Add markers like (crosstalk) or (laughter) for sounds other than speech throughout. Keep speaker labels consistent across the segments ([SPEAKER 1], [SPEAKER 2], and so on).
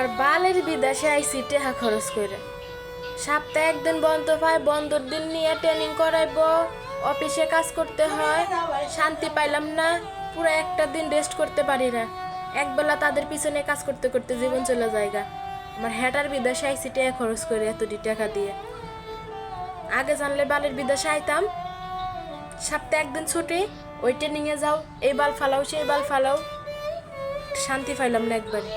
[SPEAKER 1] আমার বালের বিদেশে আইসি টেহা খরচ করে সপ্তাহে একদিন বন্ধ পায়, বন্ধর দিন নিয়ে ট্রেনিং করাইব অফিসে কাজ করতে হয়, শান্তি পাইলাম না, পুরো একটা দিন রেস্ট করতে পারি না। একবেলা তাদের পিছনে কাজ করতে করতে জীবন চলে যায়গা আমার হ্যাটার বিদেশে আইসি টেহা খরচ করে এতটি টাকা দিয়ে। আগে জানলে বালের বিদেশে আইতাম। সপ্তাহে একদিন ছুটি, ওই ট্রেনিংয়ে যাও, এই বাল ফালাও, সেই বাল ফালাও। শান্তি পাইলাম না একবারে।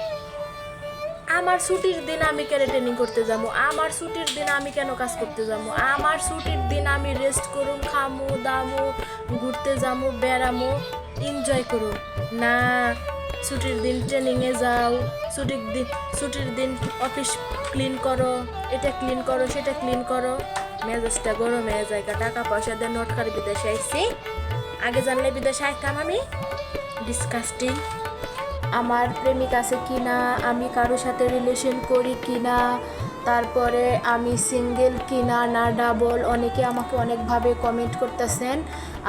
[SPEAKER 1] আমার ছুটির দিন আমি কেন ট্রেনিং করতে যাব? আমার ছুটির দিন আমি কেন কাজ করতে যাব? আমার ছুটির দিন আমি রেস্ট করুম, খামু, দামু, ঘুরতে যাব বেড়ামু এনজয় করুম। না, ছুটির দিন ট্রেনিংয়ে যাও, ছুটির দিন ছুটির দিন অফিস ক্লিন করো, এটা ক্লিন করো, সেটা ক্লিন করো। মেজাজটা গরম হয়ে যায়গা টাকা পয়সা দিয়ে নোট করে বিদেশে আইসি আগে জানলে বিদেশে আইতাম আমি? ডিসকাস্টিং আমার প্রেমিক আছে কি না আমি কারোর সাথে রিলেশন করি কি না তারপরে আমি সিঙ্গেল কি না না ডাবল অনেকে আমাকে অনেকভাবে কমেন্ট করতেছেন।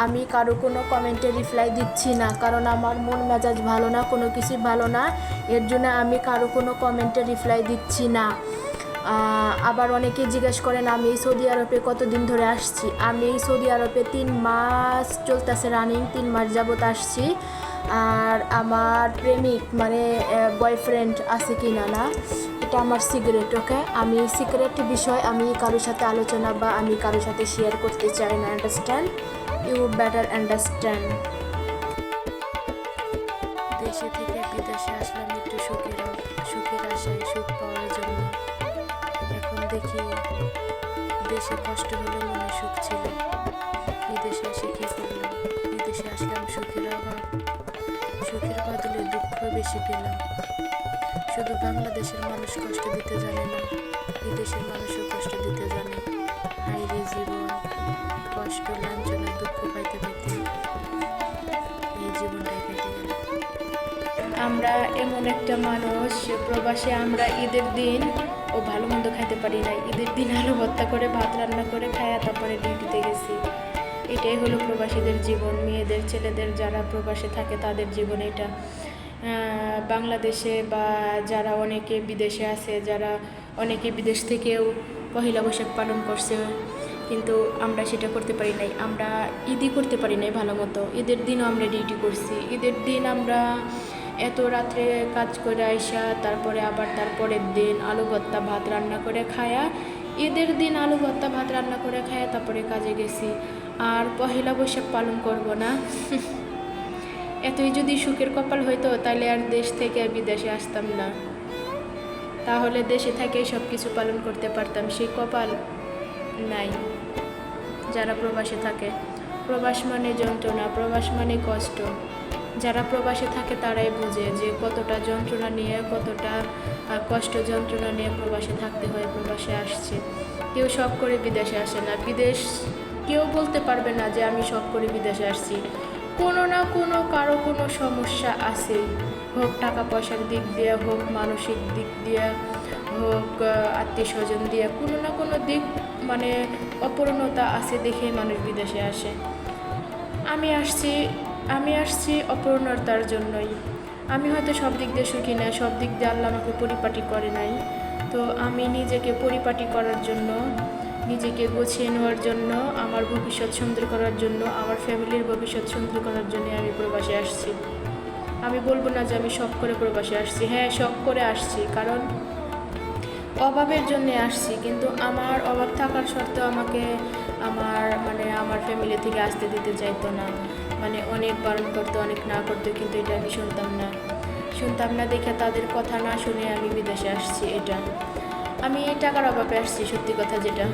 [SPEAKER 1] আমি কারও কোনো কমেন্টে রিপ্লাই দিচ্ছি না, কারণ আমার মন মেজাজ ভালো না, কোনো কিছুই ভালো না, এর জন্য আমি কারও কোনো কমেন্টে রিপ্লাই দিচ্ছি না। আবার অনেকে জিজ্ঞেস করেন, আমি এই সৌদি আরবে কতদিন ধরে আসছি? আমি এই সৌদি আরবে তিন মাস চলতেছে রানিং তিন মাস যাবত আসছি। আর আমার প্রেমিক মানে বয়ফ্রেন্ড আছে কি না না এটা আমার সিগারেট ওকে আমি সিগারেট বিষয় আমি কারোর সাথে আলোচনা বা আমি কারোর সাথে শেয়ার করতে চাই না আন্ডারস্ট্যান্ড ইউ বেটার আন্ডারস্ট্যান্ড দেশে থেকে বিদেশে আসলাম একটু সুখের সুখের আশায় সুখ পাওয়ার জন্য। এখন দেখি, দেশে কষ্ট হলে মনে সুখ ছিল, বিদেশে এসে কি করলাম? বেশি পেলাম। শুধু বাংলাদেশের মানুষ কষ্ট দিতে জানে না, বিদেশের মানুষও কষ্ট দিতে জানে। হাইরে জীবন, কষ্ট, লাঞ্ছনা, দুঃখ পাইতে পাইতে এই জীবনটাই কেটে গেল। আমরা এমন একটা মানুষ, প্রবাসে আমরা ঈদের দিন ও ভালো মন্দ খাইতে পারি না ঈদের দিন আলু ভর্তা করে, ভাত রান্না করে, খায়া তারপরে ডিউটিতে গেছি। এটাই হলো প্রবাসীদের জীবন, মেয়েদের, ছেলেদের যারা প্রবাসে থাকে তাদের জীবন এটা। বাংলাদেশে বা যারা অনেকে বিদেশে আছে, যারা অনেকে বিদেশ থেকেও পহিলা বৈশাখ পালন করছে, কিন্তু আমরা সেটা করতে পারি নাই। আমরা ঈদই করতে পারি নাই ভালো মতো। ঈদের দিনও আমরা ডিউটি করছি। ঈদের দিন আমরা এত রাত্রে কাজ করে আইসা, তারপরে আবার তারপরের দিন আলু ভর্তা, ভাত রান্না করে খায়া, ঈদের দিন আলু ভর্তা, ভাত রান্না করে খায়া তারপরে কাজে গেছি। আর পহেলা বৈশাখ পালন করব না। (laughs) এতই যদি সুখের কপাল হইতো তাহলে আর দেশ থেকে বিদেশে আসতাম না। তাহলে দেশে থেকে সব কিছু পালন করতে পারতাম, সেই কপাল নাই, যারা প্রবাসে থাকে। প্রবাস মানে যন্ত্রণা, প্রবাস মানে কষ্ট। যারা প্রবাসে থাকে, তারাই বুঝে যে কতটা যন্ত্রণা নিয়ে, কতটা কষ্ট যন্ত্রণা নিয়ে প্রবাসে থাকতে হয়, প্রবাসে আসছে। কেউ শখ করে বিদেশে আসে না। বিদেশ, কেউ বলতে পারবে না যে আমি শখ করে বিদেশে আসছি। কোনো না কোনো, কারও কোনো সমস্যা আছেই হোক টাকা পয়সার দিক দিয়ে, হোক মানসিক দিক দিয়ে, হোক আত্মীয় স্বজন দিয়ে, কোনো না কোনো দিক মানে অপূর্ণতা আছে দেখেই মানুষ বিদেশে আসে। আমি আসছি আমি আসছি অপূর্ণতার জন্যই। আমি হয়তো সব দিক দিয়ে সুখী না সব দিক দিয়ে আল্লাহ আমাকে পরিপাটি করে নাই। তো আমি নিজেকে পরিপাটি করার জন্য নিজেকে গুছিয়ে নেওয়ার জন্য, আমার ভবিষ্যৎ সুন্দর করার জন্য, আমার ফ্যামিলির ভবিষ্যৎ সুন্দর করার জন্য আমি প্রবাসে আসছি। আমি বলব না যে আমি শখ করে প্রবাসে আসছি। হ্যাঁ শখ করে আসছি, কারণ অভাবের জন্য আসছি, কিন্তু আমার অভাব থাকার সত্ত্বেও আমাকে আমার মানে আমার ফ্যামিলি থেকে আসতে দিতে চাইতো না। মানে অনেক বারণ করতো, অনেক না করতো, কিন্তু এটা আমি শুনতাম না। শুনতাম না দেখে তাদের কথা না শুনে আমি বিদেশে আসছি, এটা। আমি টাকার অভাবে আসছি সত্যি কথা যেটা।